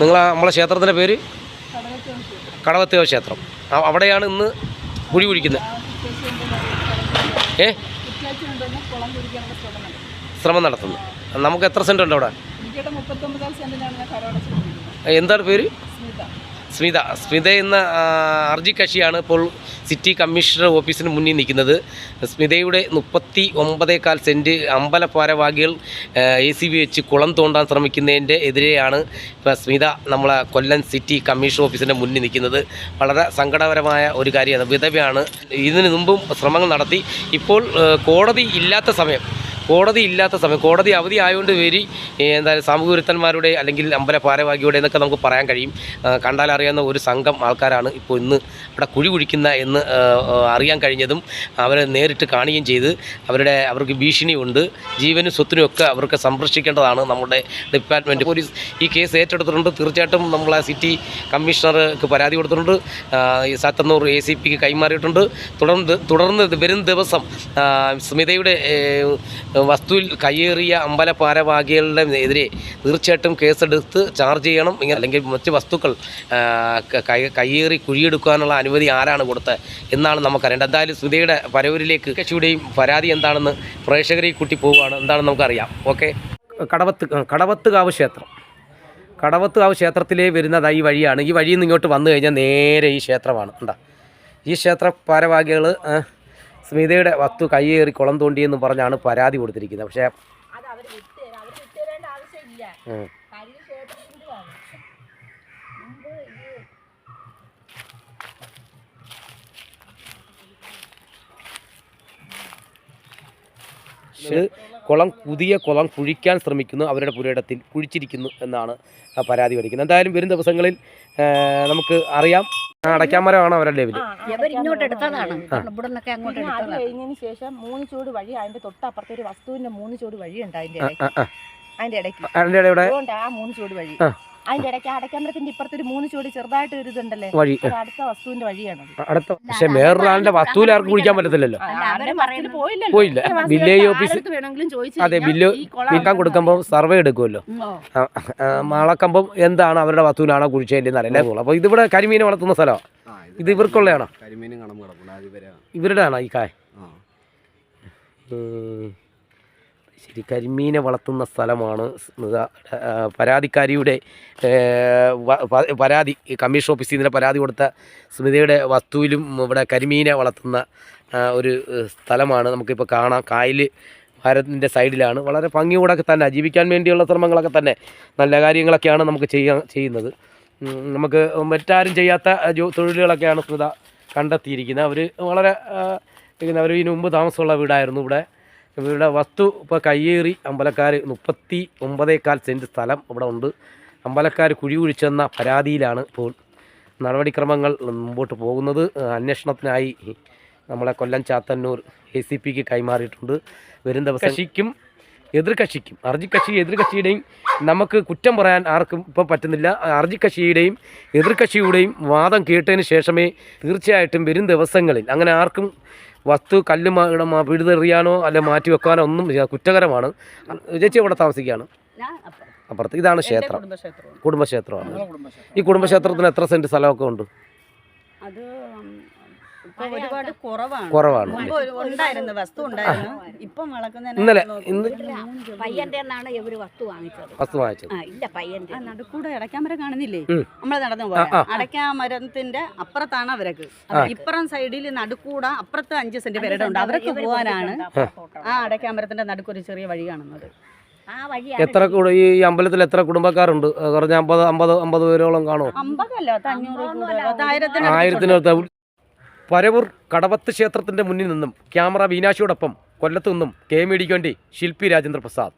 നിങ്ങൾ നമ്മളെ ക്ഷേത്രത്തിന്റെ പേര്? കടവത്തേവ ക്ഷേത്രം. അവിടെയാണ് ഇന്ന് കുഴി കുഴിക്കുന്നത്. ഏ? ശ്രമം നടത്തുന്നത്. നമുക്ക് എത്ര സെന്റുണ്ട് അവിടെ? എന്താണ് പേര്? സ്മിത സ്മിത എന്ന അർജി കക്ഷിയാണ് ഇപ്പോൾ സിറ്റി കമ്മീഷണർ ഓഫീസിന് മുന്നിൽ നിൽക്കുന്നത്. സ്മിതയുടെ മുപ്പത്തി ഒമ്പതേക്കാൽ സെന്റ് അമ്പല ഭാരവാഹികൾ എ സി ബി വെച്ച് കുളം തോണ്ടാൻ ശ്രമിക്കുന്നതിന്റെ എതിരെയാണ് ഇപ്പോൾ സ്മിത നമ്മളെ കൊല്ലം സിറ്റി കമ്മീഷൻ ഓഫീസിന്റെ മുന്നിൽ നിൽക്കുന്നത്. വളരെ സങ്കടപരമായ ഒരു കാര്യമാണ്. വിധവയാണ്. ഇതിനു മുമ്പും ശ്രമങ്ങൾ നടത്തി. ഇപ്പോൾ കോടതി ഇല്ലാത്ത സമയം കോടതി ഇല്ലാത്ത സമയം കോടതി അവധി ആയതുകൊണ്ട് വരി എന്തായാലും എന്താ സാമൂഹ്യ വിരുദ്ധന്മാരുടെ അല്ലെങ്കിൽ അമ്പല ഭാരവാഹിയുടെ എന്നൊക്കെ നമുക്ക് പറയാൻ കഴിയും. കണ്ടാൽ അറിയാവുന്ന ഒരു സംഘം ആൾക്കാരാണ് ഇപ്പോൾ ഇന്ന് ഇവിടെ കുഴി കുഴിക്കുന്ന എന്ന് അറിയാൻ കഴിഞ്ഞതും അവരെ നേരിട്ട് കാണുകയും ചെയ്ത് അവരുടെ അവർക്ക് ഭീഷണിയുണ്ട്. ജീവനും സ്വത്തിനും ഒക്കെ അവർക്ക് സംരക്ഷിക്കേണ്ടതാണ് നമ്മുടെ ഡിപ്പാർട്ട്മെന്റ് പോലീസ് ഈ കേസ് ഏറ്റെടുത്തിട്ടുണ്ട്. തീർച്ചയായിട്ടും നമ്മളെ സിറ്റി കമ്മീഷണർക്ക് പരാതി കൊടുത്തിട്ടുണ്ട്. സാത്തന്നൂർ എ സി പിക്ക് കൈമാറിയിട്ടുണ്ട്. തുടർന്ന് തുടർന്ന് വരും ദിവസം സ്മിതയുടെ വസ്തുവിൽ കയ്യേറിയ അമ്പല ഭാരവാഹികളുടെ എതിരെ തീർച്ചയായിട്ടും കേസെടുത്ത് ചാർജ് ചെയ്യണം. ഇങ്ങനെ അല്ലെങ്കിൽ മറ്റ് വസ്തുക്കൾ കയ്യേറി കുഴിയെടുക്കാനുള്ള അനുമതി ആരാണ് കൊടുത്തത് എന്നാണ് നമുക്കറിയേണ്ടത്. എന്തായാലും സ്മിതയുടെ പരവൂരിലേക്ക് കക്ഷിയുടെയും പരാതി എന്താണെന്ന് പ്രേക്ഷകരെ കൂട്ടി പോവുകയാണ്. എന്താണെന്ന് നമുക്കറിയാം. ഓക്കെ? കടവത്ത് കടവത്തുകാവ് ക്ഷേത്രം. കടവത്തുകാവ് ക്ഷേത്രത്തിലേ വരുന്നത് ഈ വഴിയാണ്. ഈ വഴിയിൽ നിന്ന് ഇങ്ങോട്ട് വന്നു കഴിഞ്ഞാൽ നേരെ ഈ ക്ഷേത്രമാണ്. എന്താ ഈ ക്ഷേത്ര ഭാരവാഹികൾ സ്മിതയുടെ വസ്തു കയ്യേറി കുളം തോണ്ടിയെന്ന് പറഞ്ഞാണ് പരാതി കൊടുത്തിരിക്കുന്നത്. പക്ഷേ കുളം പുതിയ കുളം കുഴിക്കാൻ ശ്രമിക്കുന്നു അവരുടെ പുരയിടത്തിൽ കുഴിച്ചിരിക്കുന്നു എന്നാണ് പരാതി പഠിക്കുന്നത്. എന്തായാലും വരും ദിവസങ്ങളിൽ നമുക്ക് അറിയാം. അടയ്ക്കാമരമാണ് അവരുടെ ഇങ്ങോട്ട് എടുത്തതാണ്. ഇവിടെ നിന്നൊക്കെ അങ്ങോട്ട് അത് കഴിഞ്ഞതിന് ശേഷം മൂന്ന് ചൂട് വഴി അതിന്റെ തൊട്ടപ്പുറത്തെ ഒരു വസ്തുവിന്റെ മൂന്ന് ചൂട് ഉണ്ട് അതിന്റെ ഇടയ്ക്ക്. അതിന്റെ ഇടയ്ക്ക്. അതുകൊണ്ട് ആ മൂന്ന് ചൂട് വഴി. ആ. അതിന്റെ ഇടയ്ക്ക് അടയ്ക്കാമരത്തിന്റെ ഇപ്പുറത്ത് ഒരു മൂന്ന് ചുവട് ചെറുതായിട്ട് ഒരു ഇതുണ്ടല്ലേ? വഴി. അടുത്ത വസ്തുവിന്റെ വഴിയാണ് അടുത്ത പക്ഷേ വേറൊരാളുടെ വസ്തുവിൽ ആർക്കും കുടിക്കാൻ പറ്റത്തില്ലല്ലോ. പോയില്ല. വില്ലേജ് ഓഫീസ്- അതെ ബില്ല് ഈ കുളം വിൽക്കാൻ കൊടുക്കുമ്പോൾ സർവേ എടുക്കുമല്ലോ. ആ, എന്താണ് അവരുടെ വസ്തുവിലാണോ കുഴിച്ചതില്ലെന്ന് അറിയില്ല. അപ്പോൾ ഇതിവിടെ കരിമീൻ വളർത്തുന്ന സ്ഥലമാണ് ഇത് ഇവർക്കുള്ളതാണോ? ഇവരുടെ ആണോ ഈ കായ. ശരി കരിമീനെ വളർത്തുന്ന സ്ഥലമാണ് പരാതിക്കാരിയുടെ പരാതി കമ്മീഷൻ ഓഫീസിൽ നിന്ന് പരാതി കൊടുത്ത സ്മിതയുടെ വസ്തുവിലും ഇവിടെ കരിമീനെ വളർത്തുന്ന ഒരു സ്ഥലമാണ് നമുക്കിപ്പോൾ കാണാം. കായൽ ഭാരതത്തിന്റെ സൈഡിലാണ്. വളരെ ഭംഗിയോടൊക്കെ തന്നെ ജീവിക്കാൻ വേണ്ടിയുള്ള ശ്രമങ്ങളൊക്കെ തന്നെ നല്ല കാര്യങ്ങളൊക്കെയാണ് നമുക്ക് ചെയ്യാൻ ചെയ്യുന്നത്. നമുക്ക് മറ്റാരും ചെയ്യാത്ത ജോ തൊഴിലുകളൊക്കെയാണ് സ്മിത കണ്ടെത്തിയിരിക്കുന്നത്. അവർ വളരെ അവർ ഇതിനു മുമ്പ് താമസമുള്ള വീടായിരുന്നു ഇവിടെ. ഇവിടെ വസ്തു ഇപ്പോൾ കയ്യേറി അമ്പലക്കാർ മുപ്പത്തി ഒമ്പതേക്കാൽ സെന്റ് സ്ഥലം ഇവിടെ ഉണ്ട്. അമ്പലക്കാർ കുഴി കുഴിച്ചെന്ന പരാതിയിലാണ് ഇപ്പോൾ നടപടിക്രമങ്ങൾ മുമ്പോട്ട് പോകുന്നത്. അന്വേഷണത്തിനായി നമ്മളെ കൊല്ലം ചാത്തന്നൂർ എ സി പിക്ക് കൈമാറിയിട്ടുണ്ട്. വരും ദിവസം കക്ഷിക്കും എതിർകക്ഷിക്കും അർജിക്കക്ഷി എതിർകക്ഷിയുടെയും നമുക്ക് കുറ്റം പറയാൻ ആർക്കും ഇപ്പം പറ്റുന്നില്ല. അർജിക്കക്ഷിയുടെയും എതിർകക്ഷിയുടെയും വാദം കേട്ടതിന് ശേഷമേ തീർച്ചയായിട്ടും വരും ദിവസങ്ങളിൽ അങ്ങനെ ആർക്കും വസ്തു കല്ല് മാ- പിഴുതെറിയാനോ അല്ലെ മാറ്റി വെക്കാനോ ഒന്നും കുറ്റകരമാണ്. ചേച്ചി ഇവിടെ താമസിക്കുകയാണ്. അപ്പുറത്ത്. ഇതാണ് ക്ഷേത്രം. കുടുംബക്ഷേത്രമാണ്. ഈ കുടുംബക്ഷേത്രത്തിന് എത്ര സെന്റ് സ്ഥലമൊക്കെ ഉണ്ട്? അത് ഒരുപാട് കുറവാണ്. കുറവാണ്. ഉണ്ടായിരുന്നു വസ്തു ഉണ്ടായിരുന്നു. ഇപ്പം ഇന്നലെ നോക്കുമ്പോ ഇന്ന് ഒരു പയ്യന്റെ ഇവർ വസ്തു വാങ്ങിച്ചത്. വസ്തു വാങ്ങിച്ചത്. ആ ഇല്ല പയ്യന്റെ ആ നടുക്കൂടെ അടയ്ക്കാമരം കാണുന്നില്ലേ. നമ്മൾ നടന്നു പോകാം. അടയ്ക്കാമരത്തിന്റെ അപ്പുറത്താണ് അവരക്ക്. ഇപ്പുറം സൈഡിൽ നടുക്കൂടെ അപ്പുറത്ത് അഞ്ച് സെന്റ് പേരുടെ ഉണ്ട്. അവർക്ക് പോകാനാണ് ആ അടയ്ക്കാമരത്തിന്റെ നടുക്കൊരു ചെറിയ വഴി കാണുന്നത്. എത്ര കുട- ഈ അമ്പലത്തിൽ എത്ര കുടുംബക്കാരുണ്ട്? കുറഞ്ഞ അമ്പത് അമ്പത് അമ്പത് പേരോളം കാണുമോ? ആയിരത്തിനടുത്ത്. പരവൂർ കടവത്ത് ക്ഷേത്രത്തിന്റെ മുന്നിൽ നിന്നും ക്യാമറ വീനാശിയോടൊപ്പം കൊല്ലത്തു നിന്നും കെ മീഡിക്ക് വേണ്ടി ശില്പി രാജേന്ദ്ര പ്രസാദ്